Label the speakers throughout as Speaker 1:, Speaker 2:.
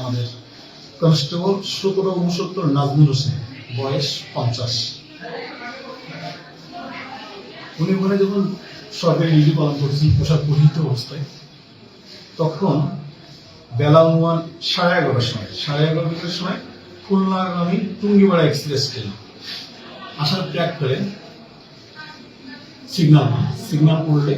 Speaker 1: আমাদের কনস্টেবল সতেরো উনসত্তর নাজমুল হোসেন, বয়স পঞ্চাশ। উনি ওখানে যখন সরকারি ডিউটি পালন করছেন, পোশাক পরিহিত অবস্থায়। তখন বেলা অনুমান সাড়ে এগারোটার সময়, সাড়ে এগারোটার সময় খুলনাগামী টুঙ্গিপাড়া এক্সপ্রেস ট্রেন আসার ট্র্যাক করে সিগনাল সিগন্যাল পড়লে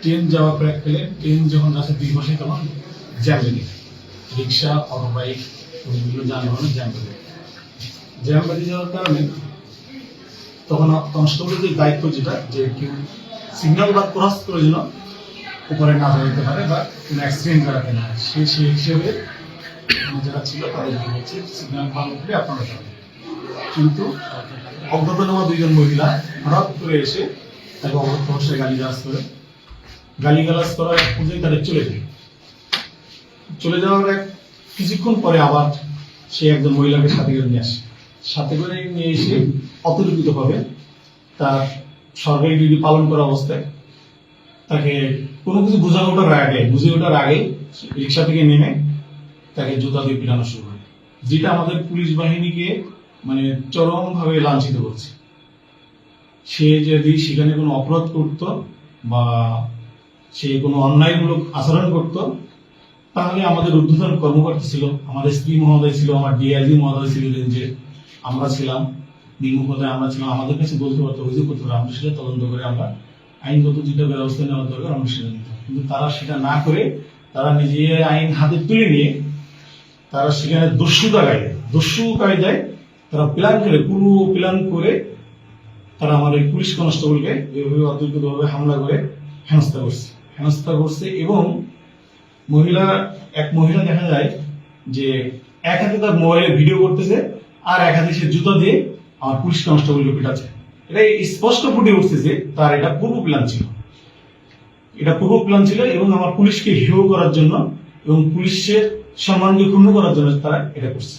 Speaker 1: ট্রেন যাওয়া ট্র্যাক পেলে, ট্রেন যখন যাচ্ছে দুই মাসে তখন জ্যাম লেগে রিক্সা অটো বাইক বিভিন্ন যানবাহনের জ্যাম লেগে জ্যাম বেঁধে যাওয়ার কারণে তখন কনস্টেবলের দায়িত্ব যেটা, যে কেউ সিগন্যাল বা ক্রস করে যেন উপরে না যেতে পারে বা কোনো অ্যাক্সিডেন্ট করাতে না সে সেই হিসেবে যারা ছিল তাদের হচ্ছে সিগন্যাল ভালো করে আপনারা কিন্তু অজ্ঞাতনামা দুইজন মহিলা হঠাৎ করে এসে তাকে অবশ্যই গালি গালাজ করে। গালি গালাজ করার এক পর্যায়ে তাদের চলে যায়। চলে যাওয়ার এক কিছুক্ষণ পরে আবার সে একজন মহিলাকে সাথে করে নিয়ে আসে। সাথে করে নিয়ে এসে অতর্কিত ভাবে তার সরকারি ডিউটি পালন করা অবস্থায় তাকে কোনো কিছু বোঝা ওঠার আগে, বুঝে ওঠার আগে রিক্সা থেকে নেমে তাকে জুতা দিয়ে পিটানো শুরু করে। যেটা আমাদের পুলিশ বাহিনীকে মানে চরমভাবে লাঞ্ছিত করছে। সে যদি সেখানে কোনো অপরাধ করত বা সে কোনো অন্যায়মূলক আচরণ করত, তাহলে আমাদের ঊর্ধ্বতন কর্মকর্তা ছিল, আমাদের স্ত্রী মহোদয় ছিল, আমার ডিআইজি মহোদয় ছিল যে আমরা ছিলাম নির্মুখতায় আমরা ছিলাম, আমাদের কাছে বলতে পারতো, অভিযোগ করতে পারতো, আমরা সেটা তদন্ত করে আমরা আইনগত যেটা ব্যবস্থা নেওয়ার দরকার, আমরা সেটা নিতাম। কিন্তু তারা সেটা না করে তারা নিজে আইন হাতে তুলে নিয়ে তারা সেখানে দস্যুতা গায়ে দস্যু কায়দায় তারা প্ল্যান করে, পুরো প্ল্যান করে তারা আমাদের পুলিশ কনস্টেবলকে এভাবে অদ্ভুতভাবে হামলা করে হেনস্থা করছে। হেনস্থা করছে এবং মহিলা, এক মহিলা দেখা যায় যে এক হাতে তার মোবাইলে ভিডিও করতেছে আর এক হাতে সে জুতা দিয়ে আমার পুলিশ কনস্টেবলকে পিটাচ্ছে। এটা স্পষ্ট ফুটে উঠছে যে তার এটা পূর্ব প্ল্যান ছিল। এটা পূর্ব প্ল্যান ছিল এবং আমার পুলিশকে হিরো করার জন্য এবং পুলিশের সম্মানকে ক্ষুণ্ণ করার জন্য তারা এটা করছে।